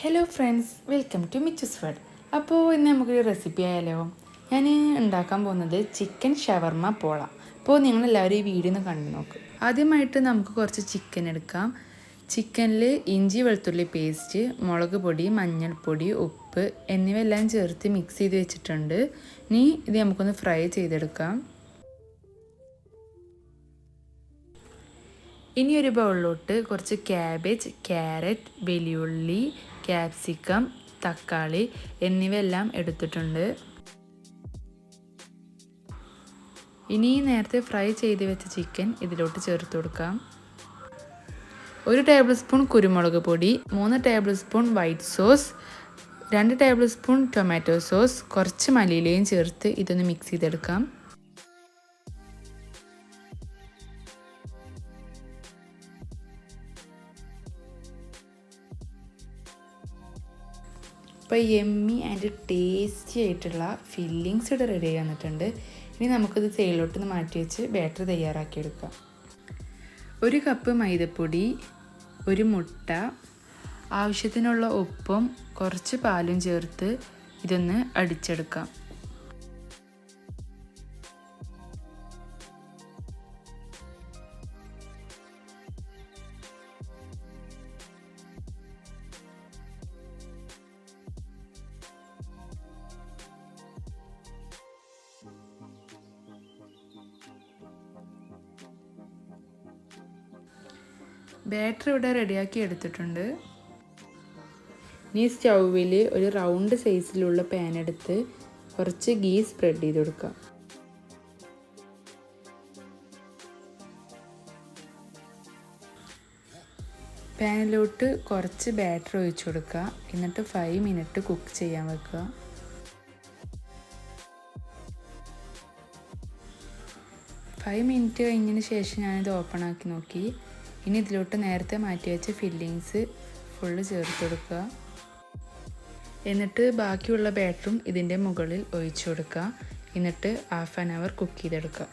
Hello friends welcome to Mitch's food അപ്പോൾ ഇന്ന് നമുക്കൊരു റെസിപ്പി ആയാലോ? ഞാൻ ഉണ്ടാക്കാൻ പോകുന്നത് ചിക്കൻ ഷവർമ പോള അപ്പോൾ നിങ്ങളെല്ലാവരും ഈ വീഡിയോ ഒന്ന് കണ്ടു നോക്ക്. ആദ്യമായിട്ട് നമുക്ക് കുറച്ച് ചിക്കൻ എടുക്കാം. ചിക്കനിൽ ഇഞ്ചി വെളുത്തുള്ളി പേസ്റ്റ് മുളക് പൊടി മഞ്ഞൾപ്പൊടി ഉപ്പ് എന്നിവയെല്ലാം ചേർത്ത് മിക്സ് ചെയ്ത് വെച്ചിട്ടുണ്ട്. ഇനി ഇത് നമുക്കൊന്ന് ഫ്രൈ ചെയ്തെടുക്കാം. ഇനി ഒരു ബൗളിലോട്ട് കുറച്ച് ക്യാബേജ് ക്യാരറ്റ് വെല്ലുള്ളി ക്യാപ്സിക്കം തക്കാളി എന്നിവയെല്ലാം എടുത്തിട്ടുണ്ട്. ഇനി നേരത്തെ ഫ്രൈ ചെയ്ത് വെച്ച ചിക്കൻ ഇതിലോട്ട് ചേർത്ത് കൊടുക്കാം. ഒരു ടേബിൾ സ്പൂൺ കുരുമുളക് പൊടി മൂന്ന് ടേബിൾ സ്പൂൺ വൈറ്റ് സോസ് രണ്ട് ടേബിൾ സ്പൂൺ ടൊമാറ്റോ സോസ് കുറച്ച് മല്ലിയിലയും ചേർത്ത് ഇതൊന്ന് മിക്സ് ചെയ്തെടുക്കാം. ഇപ്പോൾ എമ്മി ആൻഡ് ടേസ്റ്റി ആയിട്ടുള്ള ഫില്ലിങ്സ് ഇവിടെ റെഡി വന്നിട്ടുണ്ട്. ഇനി നമുക്കിത് സൈഡിലോട്ട് മാറ്റി വെച്ച് ബാറ്റർ തയ്യാറാക്കിയെടുക്കാം. ഒരു കപ്പ് മൈദപ്പൊടി ഒരു മുട്ട ആവശ്യത്തിനുള്ള ഉപ്പും കുറച്ച് പാലും ചേർത്ത് ഇതൊന്ന് അടിച്ചെടുക്കാം. ബാറ്റർ ഇവിടെ റെഡിയാക്കി എടുത്തിട്ടുണ്ട്. ഇനി സ്റ്റൗവിൽ ഒരു റൗണ്ട് സൈസിലുള്ള പാൻ എടുത്ത് കുറച്ച് ഗീ സ്പ്രെഡ് ചെയ്ത് കൊടുക്കാം. പാനിലോട്ട് കുറച്ച് ബാറ്റർ ഒഴിച്ചു കൊടുക്കുക. എന്നിട്ട് ഫൈവ് മിനിറ്റ് കുക്ക് ചെയ്യാൻ വെക്കുക. ഫൈവ് മിനിറ്റ് കഴിഞ്ഞതിന് ശേഷം ഞാനിത് ഓപ്പൺ ആക്കി നോക്കി. ഇനി ഇതിലോട്ട് നേരത്തെ മാറ്റി വെച്ച ഫില്ലിങ്സ് ഫുള്ള് ചേർത്ത് കൊടുക്കുക. എന്നിട്ട് ബാക്കിയുള്ള ബാറ്ററും ഇതിന്റെ മുകളിൽ ഒഴിച്ചു കൊടുക്കുക. എന്നിട്ട് ഹാഫ് ആൻ അവർ കുക്ക് ചെയ്തെടുക്കുക.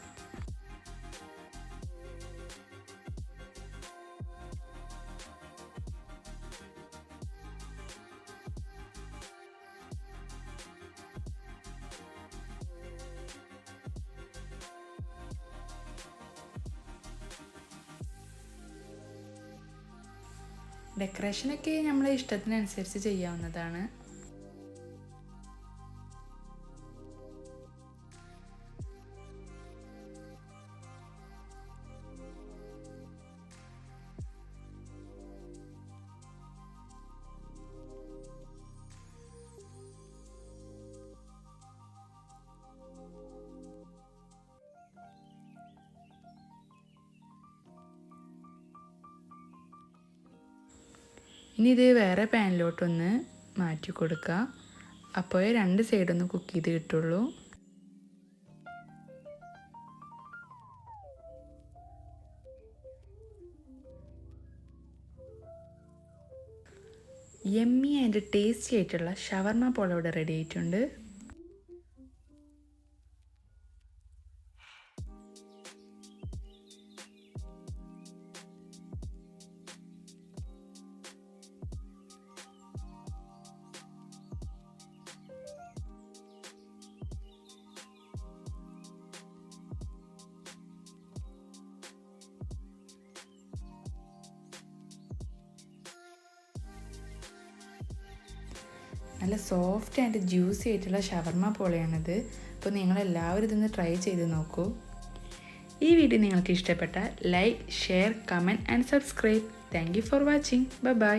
ഡെക്കറേഷനൊക്കെ നമ്മളെ ഇഷ്ടത്തിനനുസരിച്ച് ചെയ്യാവുന്നതാണ്. ഇനി ഇത് വേറെ പാനിലോട്ടൊന്ന് മാറ്റി കൊടുക്കുക അപ്പോൾ രണ്ട് സൈഡൊന്ന് കുക്ക് ചെയ്ത് കിട്ടുള്ളൂ. യമ്മി ആൻഡ് ടേസ്റ്റി ആയിട്ടുള്ള ഷവർമ ഇവിടെ റെഡി ആയിട്ടുണ്ട്. നല്ല സോഫ്റ്റ് ആൻഡ് ജ്യൂസി ആയിട്ടുള്ള ഷവർമ പോലെയാണിത്. അപ്പോൾ നിങ്ങളെല്ലാവരും ഇതൊന്ന് ട്രൈ ചെയ്ത് നോക്കൂ. ഈ വീഡിയോ നിങ്ങൾക്ക് ഇഷ്ടപ്പെട്ടാൽ like share comment and subscribe thank you for watching bye bye